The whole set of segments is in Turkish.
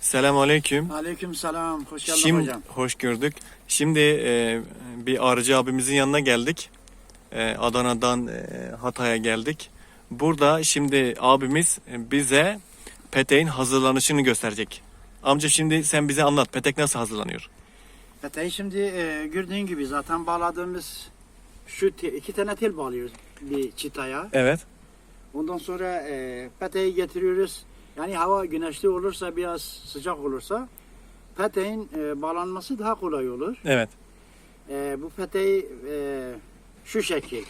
Selamünaleyküm. Aleyküm selam. Hoş geldin Şimdi hocam. hoş gördük. Şimdi e, bir arıcı abimizin yanına geldik. E, Adana'dan e, Hatay'a geldik. Burada şimdi abimiz e, bize peteğin hazırlanışını gösterecek. Amca şimdi sen bize anlat. Petek nasıl hazırlanıyor? Peteği şimdi e, gördüğün gibi zaten bağladığımız şu te- iki tane tel bağlıyoruz bir çıtaya. Evet. Ondan sonra e, peteği getiriyoruz. Yani hava güneşli olursa biraz sıcak olursa peteğin e, bağlanması daha kolay olur. Evet. E, bu peteği e, şu şekil.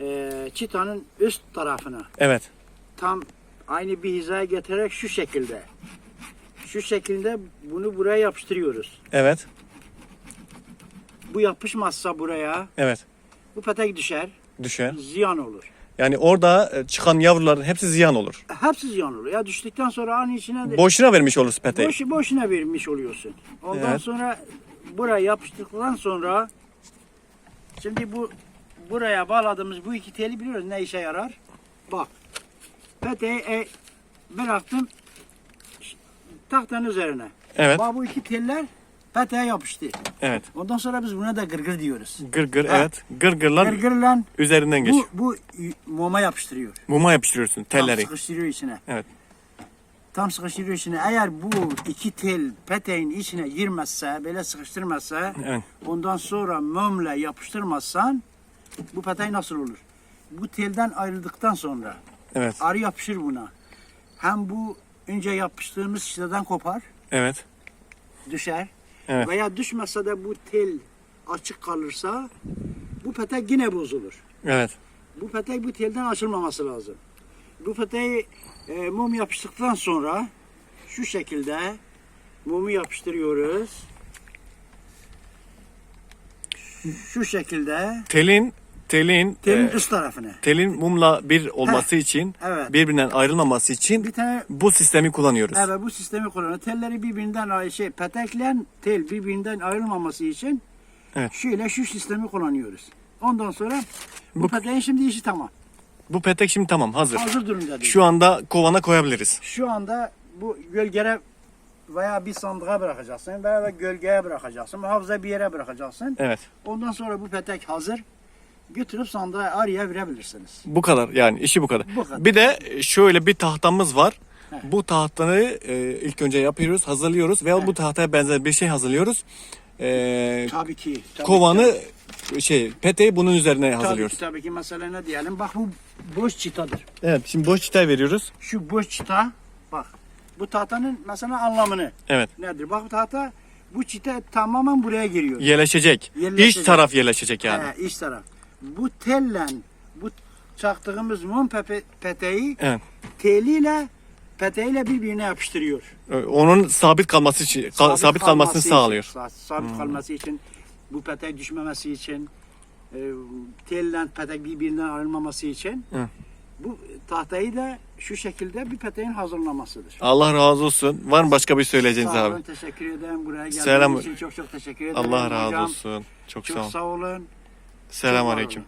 E, çıtanın üst tarafına Evet. tam aynı bir hizaya getirerek şu şekilde. Şu şekilde bunu buraya yapıştırıyoruz. Evet. Bu yapışmazsa buraya Evet. bu petek düşer, Düşer. ziyan olur. Yani orada e, çıkan yavruların hepsi ziyan olur. Hepsi ziyan olur. Ya düştükten sonra an içine de Boşuna vermiş oluruz peteği. boş, boşuna vermiş oluyorsun. Ondan Evet. sonra buraya yapıştıktan sonra şimdi bu buraya bağladığımız bu iki teli biliyoruz ne işe yarar. Bak peteği e, bıraktım tahtanın üzerine. Evet. Bak bu iki teller peteğe yapıştı. Evet. Ondan sonra biz buna da gırgır diyoruz. Gırgır Ha. evet. Gırgırlar Gırgırla üzerinden geç. bu, bu muma yapıştırıyor. Muma yapıştırıyorsun telleri. Tam sıkıştırıyor içine. Evet. Tam sıkıştırıyor içine. Eğer bu iki tel peteğin içine girmezse, böyle sıkıştırmazsa, Evet. ondan sonra mumla yapıştırmazsan bu peteği nasıl olur? Bu telden ayrıldıktan sonra Evet. arı yapışır buna. Hem bu önce yapıştığımız çıtadan kopar, Evet. düşer. Evet. Veya düşmezse de bu tel açık kalırsa bu petek yine bozulur. Evet. Bu petek bu telden açılmaması lazım. Bu peteği e, mum yapıştıktan sonra şu şekilde mumu yapıştırıyoruz. Şu şekilde Telin telin telin e, üst tarafına. telin mumla bir olması için Evet. birbirinden ayrılmaması için Bir tane bu sistemi kullanıyoruz. evet bu sistemi kullanıyor. Telleri birbirinden şey petekle tel birbirinden ayrılmaması için Evet. şöyle şu sistemi kullanıyoruz. Ondan sonra bu, Bu- peteğin şimdi işi tamam. Bu petek şimdi tamam hazır. Hazır durumda değil. Şu anda kovana koyabiliriz. Şu anda bu gölgere veya bir sandığa bırakacaksın veya gölgeye bırakacaksın. Muhafaza bir yere bırakacaksın. Evet. Ondan sonra bu petek hazır. Götürüp sandığa arıya verebilirsiniz. Bu kadar yani işi bu kadar. Bu kadar. Bir de şöyle bir tahtamız var. Heh. Bu tahtanı e, ilk önce yapıyoruz, hazırlıyoruz veya Heh. bu tahtaya benzer bir şey hazırlıyoruz. E, Tabii ki. Tabii kovanı ki, şey peteği bunun üzerine tabii hazırlıyoruz. ki, tabii ki mesela ne diyelim. Bak bu boş çıtadır. Evet, şimdi boş çitay veriyoruz. Şu boş çıta bak. Bu tahtanın mesela anlamını Evet. nedir? Bak bu tahta bu çita tamamen buraya giriyor. Yerleşecek. Yerleşecek. İç taraf yerleşecek yani. He, iç taraf. Bu telle bu çaktığımız mum pepe, peteği Evet. teliyle peteğiyle birbirine yapıştırıyor. Onun sabit kalması için ka- sabit, kalmasını kalması sağlıyor. Için, sa- sabit kalması için, bu petek düşmemesi için, e, telle petek birbirinden ayrılmaması için Hı. bu tahtayı da şu şekilde bir peteğin hazırlamasıdır. Allah razı olsun. Var mı başka bir söyleyeceğiniz Sağ abi? olun, teşekkür ederim. Buraya geldiğiniz Selam. için çok çok teşekkür ederim. Allah razı hocam. olsun. Çok, Çok sağ ol. sağ olun. Selam aleyküm.